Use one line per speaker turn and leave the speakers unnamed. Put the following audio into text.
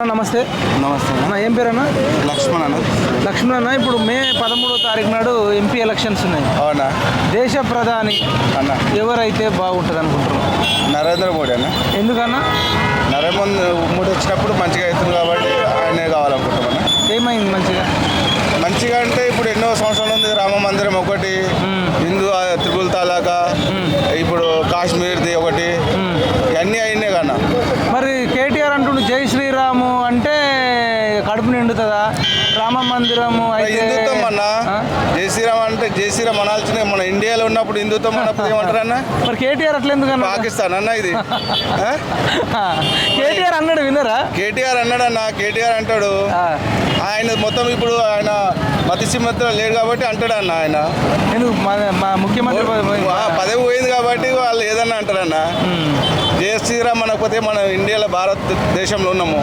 నమస్తే.
నమస్తే. అన్న.
ఏం పేరు అన్న
లక్ష్మణ్ అన్న.
లక్ష్మణ్ అన్న ఇప్పుడు మే పదమూడో తారీఖు నాడు ఎంపీ ఎలక్షన్స్ ఉన్నాయి.
అవునా?
దేశ ప్రధాని
అన్న.
ఎవరైతే బాగుంటుంది అనుకుంటున్నాం
నరేంద్ర మోడీ అన్న.
ఎందుకన్నా?
నరేంద్ర మోడీ వచ్చినప్పుడు మంచిగా అవుతుంది కాబట్టి ఆయనే కావాలనుకుంటాం అన్న.
ఏమైంది మంచిగా?
మంచిగా అంటే ఇప్పుడు ఎన్నో సంవత్సరాల ఉంది రామ మందిరం ఒకటి హిందూ ఆ, త్రిపుల్ తలాక ఇప్పుడు కాశ్మీర్ది ఒకటి ఇవన్నీ అయినాయి కన్నా.
మరి కేటీఆర్ అంటుండు జై శ్రీరాము అంటే కడుపు నిండుతుందా? రామ మందిరము
హిందుత్వం అన్న?
ఆ?
జై శ్రీరామ్ అంటే జై శ్రీరామ్ అనాల్సిన మన ఇండియాలో ఉన్నప్పుడు హిందుత్వం అన్నప్పుడు ఏమంటారు అన్న?
మరి కేటీఆర్ అట్లా ఎందుకన్నా
పాకిస్తాన్ అన్న ఇది?
కేటీఆర్ అన్నాడు వినరా
కేటీఆర్ అన్నాడన్న కేటీఆర్ అంటాడు. ఆయన మొత్తం ఇప్పుడు ఆయన మతిసిమత్తులో లేడు కాబట్టి అంటాడు అన్న ఆయన.
ఎందుకు? మా ముఖ్యమంత్రి
పదవి- పోయింది? కాబట్టి వాళ్ళు ఏదన్నా అంటారన్న.
ఉమ్.
జయ శ్రీరామ్ అనకపోతే మన ఇండియాలో భారతదేశంలో ఉన్నాము.